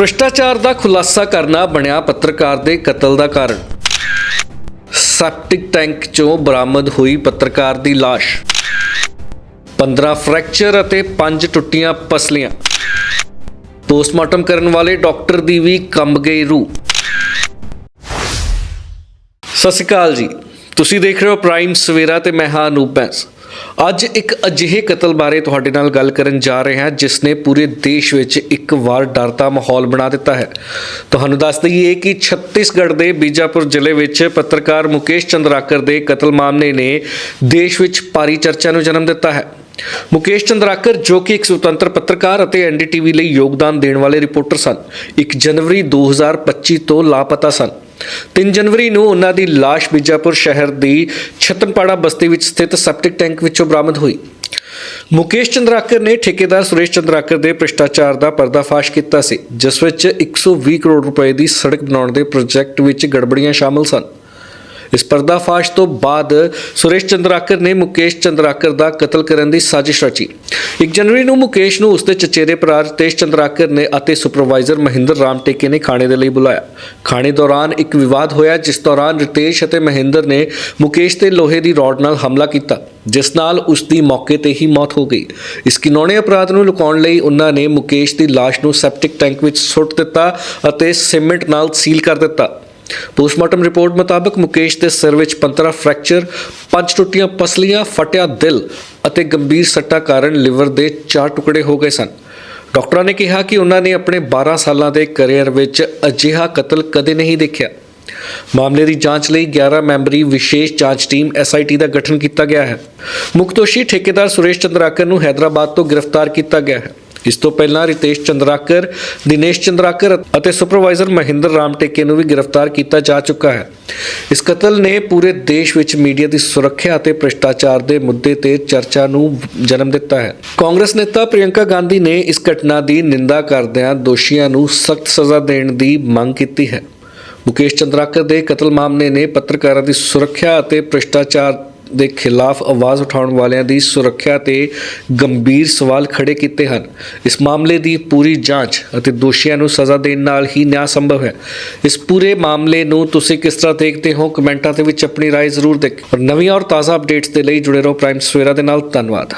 ਭ੍ਰਿਸ਼ਟਾਚਾਰ ਦਾ ਖੁਲਾਸਾ ਕਰਨਾ ਬਣਿਆ ਪੱਤਰਕਾਰ ਦੇ ਕਤਲ ਦਾ ਕਾਰਨ। ਸੈਪਟਿਕ ਟੈਂਕ ਚੋਂ ਬਰਾਮਦ ਹੋਈ ਪੱਤਰਕਾਰ ਦੀ ਲਾਸ਼। 15 ਫ੍ਰੈਕਚਰ ਅਤੇ 5 ਟੁੱਟੀਆਂ ਪਸਲੀਆਂ। ਪੋਸਟਮਾਰਟਮ ਕਰਨ ਵਾਲੇ ਡਾਕਟਰ ਦੀ ਵੀ ਕੰਬ ਗਈ ਰੂਹ। ਸਤਿ ਸ਼੍ਰੀ ਅਕਾਲ ਜੀ। ਤੁਸੀਂ ਦੇਖ ਰਹੇ ਹੋ ਪ੍ਰਾਈਮ ਸਵੇਰਾ ਤੇ ਮੈਂ ਹਾਂ ਅਨੂਪ ਬੈਂਸ। ਅੱਜ ਇੱਕ ਅਜਿਹੇ ਕਤਲ ਬਾਰੇ ਤੁਹਾਡੇ ਨਾਲ ਗੱਲ ਕਰਨ ਜਾ ਰਹੇ ਹਾਂ, ਜਿਸ ਨੇ ਪੂਰੇ ਦੇਸ਼ ਵਿੱਚ ਇੱਕ ਵਾਰ ਡਰ ਦਾ ਮਾਹੌਲ ਬਣਾ ਦਿੱਤਾ ਹੈ। ਤੁਹਾਨੂੰ ਦੱਸ ਦਈਏ ਕਿ ਛੱਤੀਸਗੜ੍ਹ ਦੇ ਬੀਜਾਪੁਰ ਜ਼ਿਲ੍ਹੇ ਵਿੱਚ ਪੱਤਰਕਾਰ ਮੁਕੇਸ਼ ਚੰਦਰਾਕਰ ਦੇ ਕਤਲ ਮਾਮਲੇ ਨੇ ਦੇਸ਼ ਵਿੱਚ ਭਾਰੀ ਚਰਚਾ ਨੂੰ ਜਨਮ ਦਿੱਤਾ ਹੈ। ਮੁਕੇਸ਼ ਚੰਦਰਾਕਰ ਜੋ ਕਿ ਇੱਕ ਸੁਤੰਤਰ ਪੱਤਰਕਾਰ ਅਤੇ ਐਨਡੀਟੀਵੀ ਲਈ ਯੋਗਦਾਨ ਦੇਣ ਵਾਲੇ ਰਿਪੋਰਟਰ ਸਨ 1 ਜਨਵਰੀ 2025 ਤੋਂ ਲਾਪਤਾ ਸਨ। 3 ਜਨਵਰੀ ਨੂੰ ਉਹਨਾਂ ਦੀ ਲਾਸ਼ ਬੀਜਾਪੁਰ ਸ਼ਹਿਰ ਦੀ ਛਤਨਪਾੜਾ ਬਸਤੀ ਵਿੱਚ ਸਥਿਤ ਸੈਪਟਿਕ ਟੈਂਕ ਵਿੱਚੋਂ ਬਰਾਮਦ ਹੋਈ। ਮੁਕੇਸ਼ ਚੰਦਰਾਕਰ ਨੇ ਠੇਕੇਦਾਰ ਸੁਰੇਸ਼ ਚੰਦਰਾਕਰ ਦੇ ਭ੍ਰਿਸ਼ਟਾਚਾਰ ਦਾ ਪਰਦਾਫਾਸ਼ ਕੀਤਾ ਸੀ, ਜਿਸ ਵਿੱਚ 120 ਕਰੋੜ ਰੁਪਏ ਦੀ ਸੜਕ ਬਣਾਉਣ ਦੇ ਪ੍ਰੋਜੈਕਟ ਵਿੱਚ ਗੜਬੜੀਆਂ ਸ਼ਾਮਲ ਸਨ। ਇਸ ਪਰਦਾਫਾਸ਼ ਤੋਂ ਬਾਅਦ ਸੁਰੇਸ਼ ਚੰਦਰਾਕਰ ਨੇ ਮੁਕੇਸ਼ ਚੰਦਰਾਕਰ ਦਾ ਕਤਲ ਕਰਨ ਦੀ ਸਾਜ਼ਿਸ਼ ਰਚੀ। 1 ਜਨਵਰੀ ਨੂੰ ਮੁਕੇਸ਼ ਨੂੰ ਉਸਦੇ ਚਚੇਰੇ ਭਰਾ ਰਤੇਸ਼ ਚੰਦਰਾਕਰ ਨੇ ਅਤੇ ਸੁਪਰਵਾਈਜ਼ਰ ਮਹਿੰਦਰ ਰਾਮ ਟੇਕੇ ਨੇ ਖਾਣੇ ਦੇ ਲਈ ਬੁਲਾਇਆ। ਖਾਣੇ ਦੌਰਾਨ ਇੱਕ ਵਿਵਾਦ ਹੋਇਆ, ਜਿਸ ਦੌਰਾਨ ਰਿਤੇਸ਼ ਅਤੇ ਮਹਿੰਦਰ ਨੇ ਮੁਕੇਸ਼ ਤੇ ਲੋਹੇ ਦੀ ਰੋਡ ਨਾਲ ਹਮਲਾ ਕੀਤਾ, ਜਿਸ ਨਾਲ ਉਸ ਦੀ ਮੌਕੇ ਤੇ ਹੀ ਮੌਤ ਹੋ ਗਈ। ਇਸ ਕਿਨੌਣੇ ਅਪਰਾਧ ਨੂੰ ਲੁਕਾਉਣ ਲਈ ਉਹਨਾਂ ਨੇ ਮੁਕੇਸ਼ ਦੀ ਲਾਸ਼ ਨੂੰ ਸੈਪਟਿਕ ਟੈਂਕ ਵਿੱਚ ਸੁੱਟ ਦਿੱਤਾ ਅਤੇ ਸੀਮੈਂਟ ਨਾਲ ਸੀਲ ਕਰ ਦਿੱਤਾ। ਪੋਸਟਮਾਰਟਮ ਰਿਪੋਰਟ ਮੁਤਾਬਕ ਮੁਕੇਸ਼ ਦੇ ਸਿਰ ਵਿੱਚ 15 ਫ੍ਰੈਕਚਰ, ਪੰਜ ਟੁੱਟੀਆਂ ਪਸਲੀਆਂ, ਫਟਿਆ ਦਿਲ ਅਤੇ ਗੰਭੀਰ ਸੱਟਾਂ ਕਾਰਨ ਲਿਵਰ ਦੇ ਚਾਰ ਟੁਕੜੇ ਹੋ ਗਏ ਸਨ। ਡਾਕਟਰਾਂ ਨੇ ਕਿਹਾ ਕਿ ਉਹਨਾਂ ਨੇ ਆਪਣੇ 12 ਸਾਲਾਂ ਦੇ ਕੈਰੀਅਰ ਵਿੱਚ ਅਜਿਹਾ ਕਤਲ ਕਦੇ ਨਹੀਂ ਦੇਖਿਆ। ਮਾਮਲੇ ਦੀ ਜਾਂਚ ਲਈ 11 ਮੈਂਬਰੀ ਵਿਸ਼ੇਸ਼ ਜਾਂਚ ਟੀਮ ਐਸਆਈਟੀ ਦਾ ਗਠਨ ਕੀਤਾ ਗਿਆ ਹੈ। ਮੁੱਖ ਠੇਕੇਦਾਰ ਸੁਰੇਸ਼ ਚੰਦਰਾਕਰ ਨੂੰ ਹైదరాబాద్ ਤੋਂ ਗ੍ਰਿਫਤਾਰ ਕੀਤਾ ਗਿਆ ਹੈ। ਇਸ ਤੋਂ ਪਹਿਲਾਂ ਰਿਤੇਸ਼ ਚੰਦਰਾਕਰ, ਦਿਨੇਸ਼ ਚੰਦਰਾਕਰ ਅਤੇ ਸੁਪਰਵਾਈਜ਼ਰ ਮਹਿੰਦਰ ਰਾਮ ਟੇਕੇ ਨੂੰ ਵੀ ਗ੍ਰਿਫਤਾਰ ਕੀਤਾ ਜਾ ਚੁੱਕਾ ਹੈ। ਇਸ ਕਤਲ ਨੇ ਪੂਰੇ ਦੇਸ਼ ਵਿੱਚ ਮੀਡੀਆ ਦੀ ਸੁਰੱਖਿਆ ਅਤੇ ਭ੍ਰਿਸ਼ਟਾਚਾਰ ਦੇ ਮੁੱਦੇ ਤੇ ਚਰਚਾ ਨੂੰ ਜਨਮ ਦਿੱਤਾ ਹੈ। ਕਾਂਗਰਸ ਨੇਤਾ ਪ੍ਰਿਯੰਕਾ ਗਾਂਧੀ ਨੇ ਇਸ ਘਟਨਾ ਦੀ ਨਿੰਦਾ ਕਰਦਿਆਂ ਦੋਸ਼ੀਆਂ ਨੂੰ ਸਖਤ ਸਜ਼ਾ ਦੇਣ ਦੀ ਮੰਗ ਕੀਤੀ ਹੈ। ਮੁਕੇਸ਼ ਚੰਦਰਾਕਰ ਦੇ ਕਤਲ ਮਾਮਲੇ ਨੇ ਪੱਤਰਕਾਰਾਂ ਦੀ ਸੁਰੱਖਿਆ ਅਤੇ ਭ੍ਰਿਸ਼ਟਾਚਾਰ ਦੇ ਖਿਲਾਫ ਆਵਾਜ਼ ਉਠਾਉਣ ਵਾਲਿਆਂ ਦੀ ਸੁਰੱਖਿਆ ਤੇ ਗੰਭੀਰ ਸਵਾਲ ਖੜੇ ਕੀਤੇ ਹਨ ਇਸ ਮਾਮਲੇ ਦੀ ਪੂਰੀ ਜਾਂਚ ਅਤੇ ਦੋਸ਼ੀਆਂ ਨੂੰ ਸਜ਼ਾ ਦੇਣ ਨਾਲ ਹੀ ਨਿਆਂ ਸੰਭਵ ਹੈ ਇਸ ਪੂਰੇ ਮਾਮਲੇ ਨੂੰ ਤੁਸੀਂ ਕਿਸ ਤਰ੍ਹਾਂ ਦੇਖਦੇ ਹੋ ਕਮੈਂਟਾਂ ਦੇ ਵਿੱਚ ਆਪਣੀ رائے ਜ਼ਰੂਰ ਦੇਖ ਔਰ ਨਵੀਆਂ ਔਰ ਤਾਜ਼ਾ ਅਪਡੇਟਸ ਦੇ ਲਈ ਜੁੜੇ ਰਹੋ ਪ੍ਰਾਈਮ ਸਵੇਰਾ ਦੇ ਨਾਲ ਧੰਨਵਾਦ